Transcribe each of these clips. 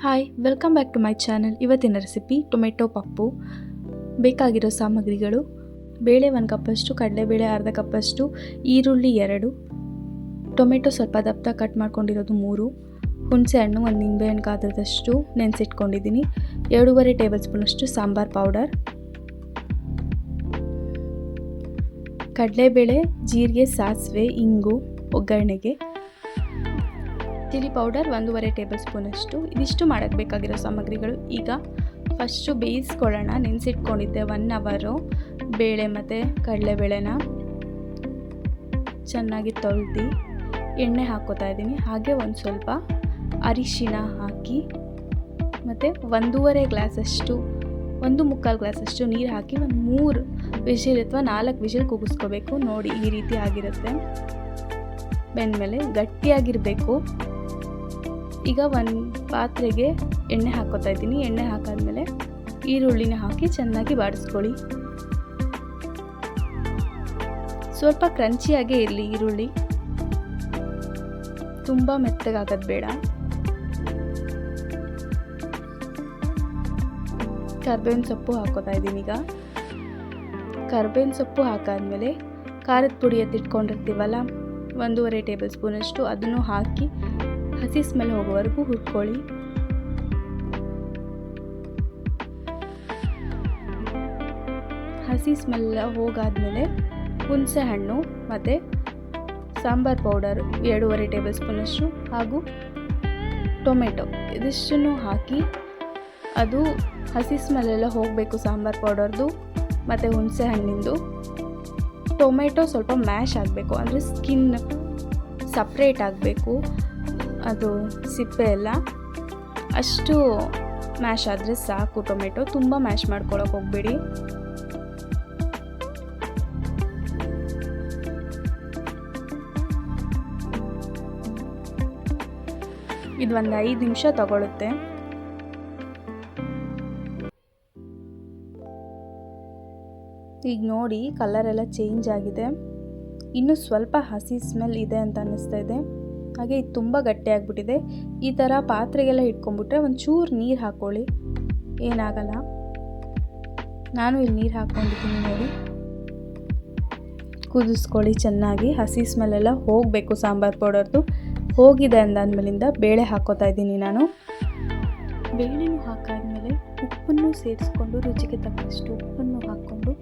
Hi welcome back to my channel ಇವತ್ತಿನ recipe tomato Pappu. ಬೇಕಾಗಿರೋ ಸಾಮಗ್ರಿಗಳು. ಬೇಳೆ ಒಂದು ಕಪ್ಪಷ್ಟು, ಕಡಲೆಬೇಳೆ ಅರ್ಧ ಕಪ್ಪಷ್ಟು, ಈರುಳ್ಳಿ ಎರಡು. ಟೊಮೆಟೊ ಸ್ವಲ್ಪ ದಪ್ಪ ಕಟ್ ಮಾಡ್ಕೊಂಡಿರೋದು ಮೂರು. ಹುಣಸೆ ಹಣ್ಣು ಒಂದು ನಿಂಬೆಹಣ್ಣು ಕಾದದಷ್ಟು ನೆನೆಸಿಟ್ಕೊಂಡಿದ್ದೀನಿ. ಎರಡೂವರೆ ಟೇಬಲ್ ಸ್ಪೂನಷ್ಟು ಸಾಂಬಾರ್ ಪೌಡರ್. ಕಡಲೆಬೇಳೆ, ಜೀರಿಗೆ, ಸಾಸಿವೆ, ಇಂಗು, ಒಗ್ಗರಣೆಗೆ. ಚಿಲ್ಲಿ ಪೌಡರ್ ಒಂದೂವರೆ ಟೇಬಲ್ ಸ್ಪೂನಷ್ಟು. ಇದಿಷ್ಟು ಮಾಡೋಕ್ಕೆ ಬೇಕಾಗಿರೋ ಸಾಮಗ್ರಿಗಳು. ಈಗ ಫಸ್ಟು ಬೇಯಿಸ್ಕೊಳ್ಳೋಣ. ನೆನೆಸಿಟ್ಕೊಂಡಿದ್ದೆ ಒನ್ ಅವರು ಬೇಳೆ ಮತ್ತು ಕಡಲೆಬೇಳೆನ ಚೆನ್ನಾಗಿ ತೊಳ್ದು ಎಣ್ಣೆ ಹಾಕ್ಕೋತಾ ಇದ್ದೀನಿ. ಹಾಗೆ ಒಂದು ಸ್ವಲ್ಪ ಅರಿಶಿನ ಹಾಕಿ ಮತ್ತು ಒಂದೂವರೆ ಗ್ಲಾಸಷ್ಟು, ಒಂದು ಮುಕ್ಕಾಲು ಗ್ಲಾಸಷ್ಟು ನೀರು ಹಾಕಿ ಒಂದು ಮೂರು ವಿಷಲ್ ಅಥವಾ ನಾಲ್ಕು ವಿಷಿಲ್ ಕೂಗಿಸ್ಕೋಬೇಕು ನೋಡಿ ಈ ರೀತಿ ಆಗಿರುತ್ತೆ. ಬೆಂದಮೇಲೆ ಗಟ್ಟಿಯಾಗಿರಬೇಕು. ಈಗ ಒಂದು ಪಾತ್ರೆಗೆ ಎಣ್ಣೆ ಹಾಕೋತಾ ಇದ್ದೀನಿ. ಎಣ್ಣೆ ಹಾಕಾದ್ಮೇಲೆ ಈರುಳ್ಳಿನ ಹಾಕಿ ಚೆನ್ನಾಗಿ ಬಾಡಿಸ್ಕೊಳ್ಳಿ. ಸ್ವಲ್ಪ ಕ್ರಂಚಿಯಾಗೇ ಇರಲಿ ಈರುಳ್ಳಿ. ತುಂಬ ಮೆತ್ತಗಾಗೋದು ಬೇಡ. ಕರ್ಬೇವಿನ ಸೊಪ್ಪು ಹಾಕೋತಾ ಇದ್ದೀನಿ ಈಗ. ಕರ್ಬೇವಿನ ಸೊಪ್ಪು ಹಾಕಾದ್ಮೇಲೆ ಖಾರದ ಪುಡಿ ಎತ್ತಿಟ್ಕೊಂಡಿರ್ತೀವಲ್ಲ, ಒಂದೂವರೆ ಟೇಬಲ್ ಸ್ಪೂನಷ್ಟು, ಅದನ್ನು ಹಾಕಿ ಹಸಿ ಸ್ಮೆಲ್ ಹೋಗೋವರೆಗೂ ಹುರ್ಕೊಳ್ಳಿ. ಹಸಿ ಸ್ಮೆಲ್ ಹೋಗಾದ್ಮೇಲೆ ಹುಣಸೆ ಹಣ್ಣು ಮತ್ತು ಸಾಂಬಾರ್ ಪೌಡರ್ ಎರಡೂವರೆ ಟೇಬಲ್ ಸ್ಪೂನಷ್ಟು ಹಾಗೂ ಟೊಮೆಟೊ ಇದಿಷ್ಟನ್ನು ಹಾಕಿ ಅದು ಹಸಿ ಸ್ಮೆಲ್ಲೆಲ್ಲ ಹೋಗಬೇಕು ಸಾಂಬಾರ್ ಪೌಡರ್ದು ಮತ್ತು ಹುಣಸೆ ಹಣ್ಣಿಂದು. ಟೊಮೆಟೊ ಸ್ವಲ್ಪ ಮ್ಯಾಶ್ ಆಗಬೇಕು, ಅಂದರೆ ಸ್ಕಿನ್ ಸಪ್ರೇಟ್ ಆಗಬೇಕು. ಅದು ಸಿಪ್ಪೆ ಎಲ್ಲ ಅಷ್ಟು ಮ್ಯಾಶ್ ಆದರೆ ಸಾಕು ಟೊಮೆಟೊ. ತುಂಬ ಮ್ಯಾಶ್ ಮಾಡ್ಕೊಳಕ್ಕೆ ಹೋಗ್ಬೇಡಿ. ಇದು ಒಂದು ಐದು ನಿಮಿಷ ತಗೊಳುತ್ತೆ. ಈಗ ನೋಡಿ ಕಲರ್ ಎಲ್ಲ ಚೇಂಜ್ ಆಗಿದೆ. ಇನ್ನು ಸ್ವಲ್ಪ ಹಸಿ ಸ್ಮೆಲ್ ಇದೆ ಅಂತ ಅನ್ನಿಸ್ತಾ ಇದೆ. ಹಾಗೆ ಇದು ತುಂಬ ಗಟ್ಟಿಯಾಗಿಬಿಟ್ಟಿದೆ ಈ ಥರ ಪಾತ್ರೆಗೆಲ್ಲ ಇಟ್ಕೊಂಡ್ಬಿಟ್ರೆ ಒಂಚೂರು ನೀರು ಹಾಕ್ಕೊಳ್ಳಿ ಏನಾಗಲ್ಲ. ನಾನು ಇಲ್ಲಿ ನೀರು ಹಾಕ್ಕೊಂಡಿದ್ದೀನಿ ನೋಡಿ. ಕುದಿಸ್ಕೊಳ್ಳಿ ಚೆನ್ನಾಗಿ. ಹಸಿ ಸ್ಮೆಲ್ಲೆಲ್ಲ ಹೋಗಬೇಕು ಸಾಂಬಾರು ಪೌಡರ್ದು. ಹೋಗಿದೆ ಅಂದಾದ್ಮೇಲಿಂದ ಬೇಳೆ ಹಾಕೋತಾ ಇದ್ದೀನಿ ನಾನು. ಬೇಳೆನೂ ಹಾಕಾದ್ಮೇಲೆ ಉಪ್ಪನ್ನು ಸೇರಿಸ್ಕೊಂಡು ರುಚಿಗೆ ತಕ್ಕಷ್ಟು ಉಪ್ಪನ್ನು ಹಾಕ್ಕೊಂಡು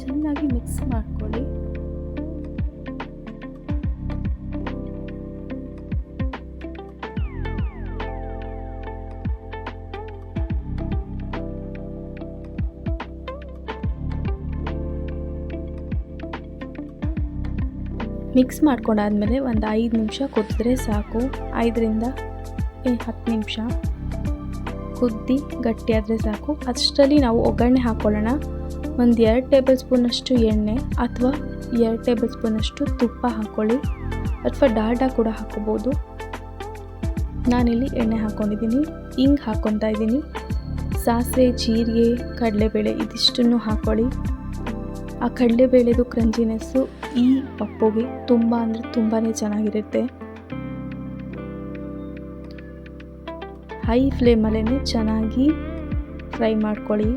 ಚೆನ್ನಾಗಿ ಮಿಕ್ಸ್ ಮಾಡ್ಕೊಳ್ಳಿ. ಮಿಕ್ಸ್ ಮಾಡ್ಕೊಂಡಾದ್ಮೇಲೆ ಒಂದು ಐದು ನಿಮಿಷ ಕುದಿದ್ರೆ ಸಾಕು. ಐದರಿಂದ ಹತ್ತು ನಿಮಿಷ ಕುದ್ದಿ ಗಟ್ಟಿಯಾದರೆ ಸಾಕು. ಅಷ್ಟರಲ್ಲಿ ನಾವು ಒಗ್ಗರಣೆ ಹಾಕ್ಕೊಳ್ಳೋಣ ಒಂದು ಎರಡು ಟೇಬಲ್ ಸ್ಪೂನಷ್ಟು ಎಣ್ಣೆ ಅಥವಾ ಎರಡು ಟೇಬಲ್ ಸ್ಪೂನಷ್ಟು ತುಪ್ಪ ಹಾಕ್ಕೊಳ್ಳಿ ಅಥವಾ ಡಾಲ್ಡಾ ಕೂಡ ಹಾಕೋಬೋದು ನಾನಿಲ್ಲಿ ಎಣ್ಣೆ ಹಾಕ್ಕೊಂಡಿದ್ದೀನಿ ಹಿಂಗೆ ಹಾಕ್ಕೊತಾ ಇದ್ದೀನಿ. ಸಾಸಿವೆ, ಜೀರಿಗೆ, ಕಡಲೆಬೇಳೆ ಇದಿಷ್ಟನ್ನು ಹಾಕ್ಕೊಳ್ಳಿ ಆ ಕಡಲೆಬೇಳೆದು ಕ್ರಂಚಿನೆಸ್ಸು ಈ ಪಪ್ಪುಗೆ ತುಂಬ ಅಂದರೆ ತುಂಬಾ ಚೆನ್ನಾಗಿರುತ್ತೆ. ಹೈ ಫ್ಲೇಮಲ್ಲೇ ಚೆನ್ನಾಗಿ ಫ್ರೈ ಮಾಡ್ಕೊಳ್ಳಿ.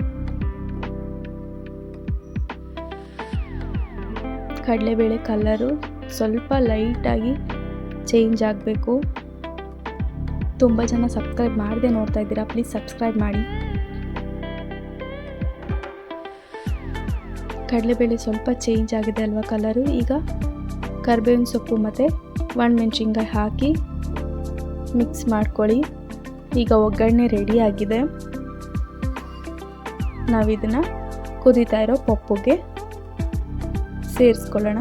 ಕಡಲೆಬೇಳೆ ಕಲ್ಲರು ಸ್ವಲ್ಪ ಲೈಟಾಗಿ ಚೇಂಜ್ ಆಗಬೇಕು. ತುಂಬ ಜನ ಸಬ್ಸ್ಕ್ರೈಬ್ ಮಾಡದೆ ನೋಡ್ತಾ ಇದ್ದೀರಾ ಪ್ಲೀಸ್ ಸಬ್ಸ್ಕ್ರೈಬ್ ಮಾಡಿ. ಕಡಲೆಬೇಳೆ ಸ್ವಲ್ಪ ಚೇಂಜ್ ಆಗಿದೆ ಅಲ್ವಾ ಕಲರು ಈಗ ಕರ್ಬೇವಿನ ಸೊಪ್ಪು ಮತ್ತು ಒಣಮೆಣ್ಸಿನ್ಕಾಯಿ ಹಾಕಿ ಮಿಕ್ಸ್ ಮಾಡ್ಕೊಳ್ಳಿ. ಈಗ ಒಗ್ಗರಣೆ ರೆಡಿ ಆಗಿದೆ. ನಾವಿದನ್ನು ಕುದೀತಾ ಇರೋ ಪಪ್ಪುಗೆ ಸೇರಿಸ್ಕೊಳ್ಳೋಣ.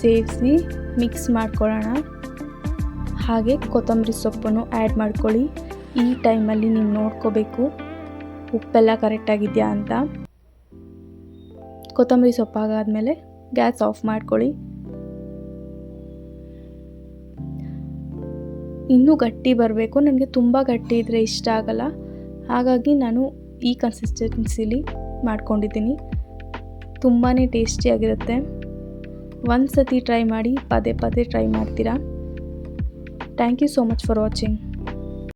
ಸೇರಿಸಿ ಮಿಕ್ಸ್ ಮಾಡ್ಕೊಳ್ಳೋಣ. ಹಾಗೆ ಕೊತ್ತಂಬರಿ ಸೊಪ್ಪನ್ನು ಆ್ಯಡ್ ಮಾಡ್ಕೊಳ್ಳಿ. ಈ ಟೈಮಲ್ಲಿ ನೀವು ನೋಡ್ಕೋಬೇಕು. ಉಪ್ಪೆಲ್ಲ ಕರೆಕ್ಟಾಗಿದೆಯಾ ಅಂತ. ಕೊತ್ತಂಬರಿ ಸೊಪ್ಪಾಗಾದಮೇಲೆ ಗ್ಯಾಸ್ ಆಫ್ ಮಾಡ್ಕೊಳ್ಳಿ. ಇನ್ನೂ ಗಟ್ಟಿ ಬರಬೇಕು, ನನಗೆ ತುಂಬ ಗಟ್ಟಿ ಇದ್ದರೆ ಇಷ್ಟ ಆಗಲ್ಲ. ಹಾಗಾಗಿ ನಾನು ಈ ಕನ್ಸಿಸ್ಟೆನ್ಸಿಲಿ ಮಾಡ್ಕೊಂಡಿದ್ದೀನಿ. ತುಂಬಾ ಟೇಸ್ಟಿಯಾಗಿರುತ್ತೆ ಒಂದು ಸತಿ ಟ್ರೈ ಮಾಡಿ, ಪದೇ ಪದೇ ಟ್ರೈ ಮಾಡ್ತೀರಾ? Thank you so much for watching